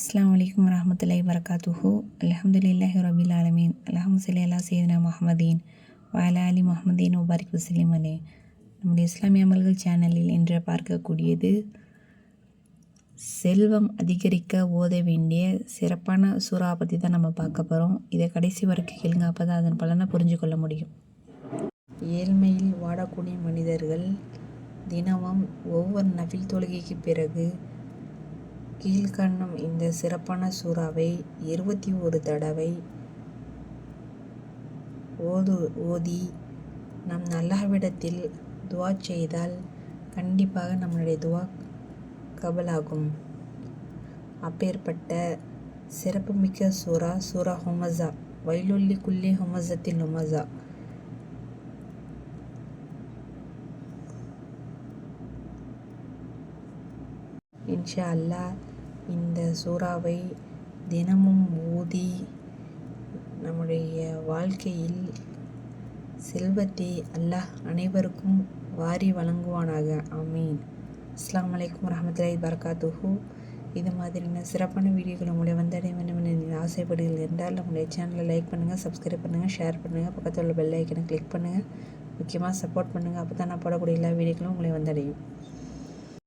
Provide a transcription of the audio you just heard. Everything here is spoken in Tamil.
அஸ்லாம் வலைக்கம் வரஹ்மத்துல்லாஹி வரகாத்துஹு. அலமதுல்லாஹி ரபில் ஆலமீன். அல்ஹம் சல்லி அலா சையதுனா வாலா அலி முஹம்மதீன் வபாரிக் வசலிம் அலே. நம்முடைய இஸ்லாமிய அமல்கள் சேனலில் இன்று பார்க்கக்கூடியது செல்வம் அதிகரிக்க ஓத வேண்டிய சிறப்பான சூறா பற்றி தான் நம்ம பார்க்க போகிறோம் இதை கடைசி வரைக்கும் கேளுங்க. அப்போ தான் அதன் பலனை புரிஞ்சு கொள்ள முடியும். ஏழ்மையில் வாடக்கூடிய மனிதர்கள் தினமும் ஒவ்வொரு நபில் தொழுகைக்கு பிறகு கீழ்காணும் இந்த சிறப்பான சூறாவை இருபத்தி ஒரு தடவை ஓது ஓதி நம் நல்லாவிடத்தில் துவா செய்தால் கண்டிப்பாக நம்மளுடைய துவா கபலாகும். அப்பேற்பட்ட சிறப்புமிக்க சூறா சூரா ஹுமஸா வைலுள்ளி குல்லி ஹுமஸத்தில் ஹுமஸா. இன்ஷா அல்லாஹ் இந்த சூறாவை தினமும் ஓதி நம்முடைய வாழ்க்கையில் செல்வத்தை அல்லாஹ் அனைவருக்கும் வாரி வழங்குவானாக. ஆமீன். அஸ்லாம் அலைக்கும் வரஹ்மத்துல்லாஹி வரகாத்துஹு இது மாதிரியான சிறப்பான வீடியோக்கள் உங்களை வந்தடைய வேண்டும் என நீங்கள் ஆசைப்படுகள் இருந்தால் நம்முடைய சேனலை லைக் பண்ணுங்கள் சப்ஸ்கிரைப் பண்ணுங்கள் ஷேர் பண்ணுங்கள் பக்கத்தில் உள்ள பெல் ஐக்கனை கிளிக் பண்ணுங்கள் முக்கியமாக சப்போர்ட் பண்ணுங்கள் அப்போ தான் நான் போடக்கூடிய எல்லா வீடியோக்களும் உங்களை வந்தடையும்.